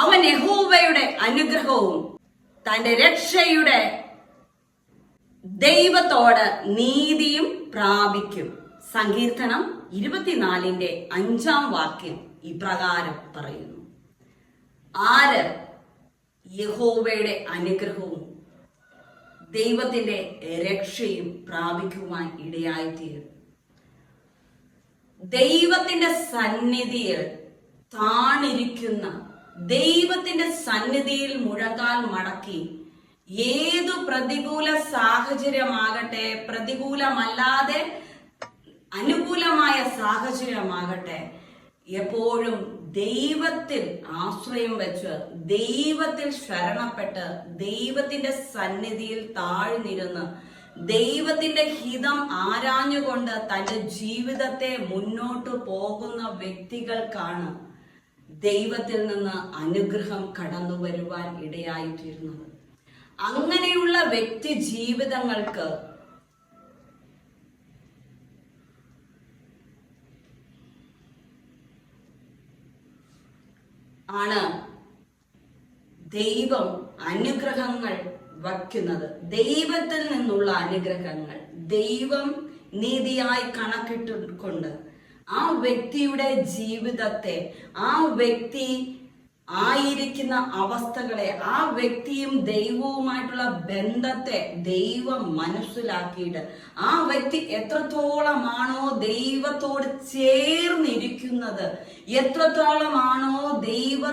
അവൻ യഹോവയുടെ അനുഗ്രഹവും തന്റെ രക്ഷയുടെ ദൈവത്തോട് നീതിയും പ്രാപിക്കും. സങ്കീർത്തനം ഇരുപത്തിനാലിന്റെ അഞ്ചാം വാക്യം ഇപ്രകാരം പറയുന്നു. ആര് യഹോവയുടെ അനുഗ്രഹവും ദൈവത്തിന്റെ രക്ഷയും പ്രാപിക്കുവാൻ ഇടയായിത്തീരും? ദൈവത്തിന്റെ സന്നിധിയിൽ താണിരിക്കുന്ന ദൈവത്തിന്റെ സന്നിധിയിൽ മുഴക്കാൻ മടക്കി ഏതു പ്രതികൂല സാഹചര്യമാകട്ടെ പ്രതികൂലമല്ലാതെ അനുകൂലമായ സാഹചര്യമാകട്ടെ എപ്പോഴും ദൈവത്തിൽ ആശ്രയം വെച്ച് ദൈവത്തിൽ ശരണപ്പെട്ട് ദൈവത്തിന്റെ സന്നിധിയിൽ താഴ്ന്നിരുന്ന് ദൈവത്തിന്റെ ഹിതം ആരാഞ്ഞുകൊണ്ട് തന്റെ ജീവിതത്തെ മുന്നോട്ടു പോകുന്ന വ്യക്തികൾക്കാണ് ദൈവത്തിൽ നിന്ന് അനുഗ്രഹം കടന്നു വരുവാൻ ഇടയായിത്തീരുന്നത്. അങ്ങനെയുള്ള വ്യക്തി ജീവിതങ്ങൾക്ക് ആണ് ദൈവം അനുഗ്രഹങ്ങൾ വയ്ക്കുന്നത്. ദൈവത്തിൽ നിന്നുള്ള അനുഗ്രഹങ്ങൾ ദൈവം നീതിയായി കണക്കിട്ടുകൊണ്ട് ആ വ്യക്തിയുടെ ജീവിതത്തെ ആ വ്യക്തി ആയിരിക്കുന്ന അവസ്ഥകളെ ആ വ്യക്തിയും ദൈവവുമായിട്ടുള്ള ബന്ധത്തെ ദൈവം മനസ്സിലാക്കിയിട്ട് ആ വ്യക്തി എത്രത്തോളമാണോ ദൈവത്തോട് ചേർന്നിരിക്കുന്നത് എത്രത്തോളമാണോ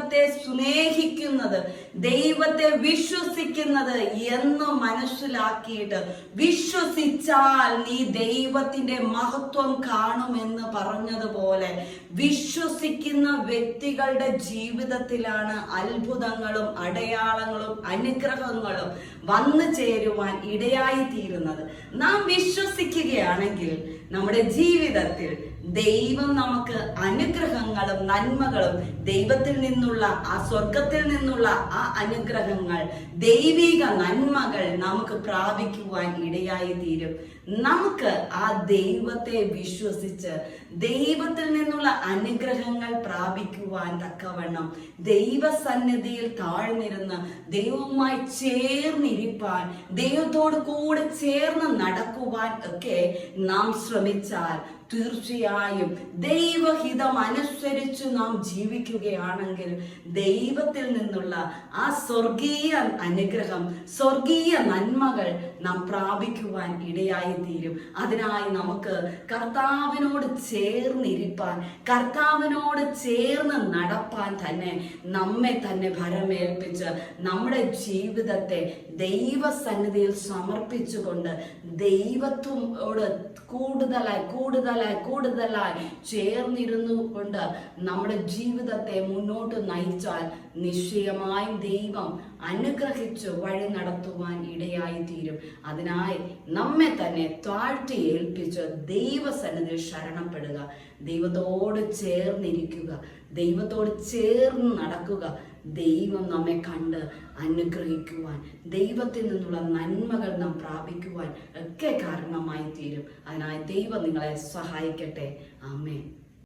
ദൈവത്തെ സ്നേഹിക്കുന്നത് ദൈവത്തെ വിശ്വസിക്കുന്നത് എന്ന് മനസ്സിലാക്കിയിട്ട് വിശ്വസിച്ചാൽ നീ ദൈവത്തിന്റെ മഹത്വം കാണുമെന്ന് പറഞ്ഞതുപോലെ വിശ്വസിക്കുന്ന വ്യക്തികളുടെ ജീവിതത്തിലാണ് അത്ഭുതങ്ങളും അടയാളങ്ങളും അനുഗ്രഹങ്ങളും വന്നു ചേരുവാൻ ഇടയായി തീരുന്നത് നാം വിശ്വസിക്കുകയാണെങ്കിൽ നമ്മുടെ ജീവിതത്തിൽ ദൈവം നമുക്ക് അനുഗ്രഹങ്ങളും നന്മകളും ദൈവത്തിൽ നിന്നുള്ള ആ സ്വർഗത്തിൽ നിന്നുള്ള ആ അനുഗ്രഹങ്ങൾ ദൈവിക നന്മകൾ നമുക്ക് പ്രാപിക്കുവാൻ ഇടയായി തീരും. നമുക്ക് ആ ദൈവത്തെ വിശ്വസിച്ച് ദൈവത്തിൽ നിന്നുള്ള അനുഗ്രഹങ്ങൾ പ്രാപിക്കുവാൻ തക്കവണ്ണം ദൈവസന്നിധിയിൽ താഴ്ന്നിരുന്ന് ദൈവവുമായി ചേർന്നിരിപ്പാൻ ദൈവത്തോട് കൂടെ ചേർന്ന് നടക്കുവാൻ ഒക്കെ നാം ശ്രമിച്ചാൽ തീർച്ചയായും ദൈവഹിതം അനുസരിച്ച് നാം ജീവിക്കുകയാണെങ്കിൽ ദൈവത്തിൽ നിന്നുള്ള ആ സ്വർഗീയ അനുഗ്രഹം സ്വർഗീയ നന്മകൾ നാം പ്രാപിക്കുവാൻ ഇടയായി തീരും അതിനായി നമുക്ക് കർത്താവിനോട് ചേർന്നിരിപ്പാൻ കർത്താവിനോട് ചേർന്ന് നടപ്പാൻ തന്നെ നമ്മെ തന്നെ ഭരമേൽപ്പിച്ച് നമ്മുടെ ജീവിതത്തെ ദൈവസന്നിധിയിൽ സമർപ്പിച്ചുകൊണ്ട് ദൈവത്തോട് കൂടുതലായി കൂടുതലായി കൂടുതലായി ചേർന്നിരുന്നു കൊണ്ട് നമ്മുടെ ജീവിതത്തെ മുന്നോട്ട് നയിച്ചാൽ നിശ്ചയമായും ദൈവം അനുഗ്രഹിച്ച് വഴി നടത്തുവാൻ ഇടയായി തീരും അതിനായി നമ്മെ തന്നെ താഴ്ത്തി ഏൽപ്പിച്ച് ദൈവസന്നിധിയിൽ ശരണപ്പെടുക. ദൈവത്തോട് ചേർന്നിരിക്കുക. ദൈവത്തോട് ചേർന്ന് നടക്കുക. ദൈവം നമ്മെ കണ്ട് അനുഗ്രഹിക്കുവാൻ ദൈവത്തിൽ നിന്നുള്ള നന്മകൾ നാം പ്രാപിക്കുവാൻ ഒക്കെ കാരണമായി തീരും. അതിനായി ദൈവം നിങ്ങളെ സഹായിക്കട്ടെ. ആമേൻ.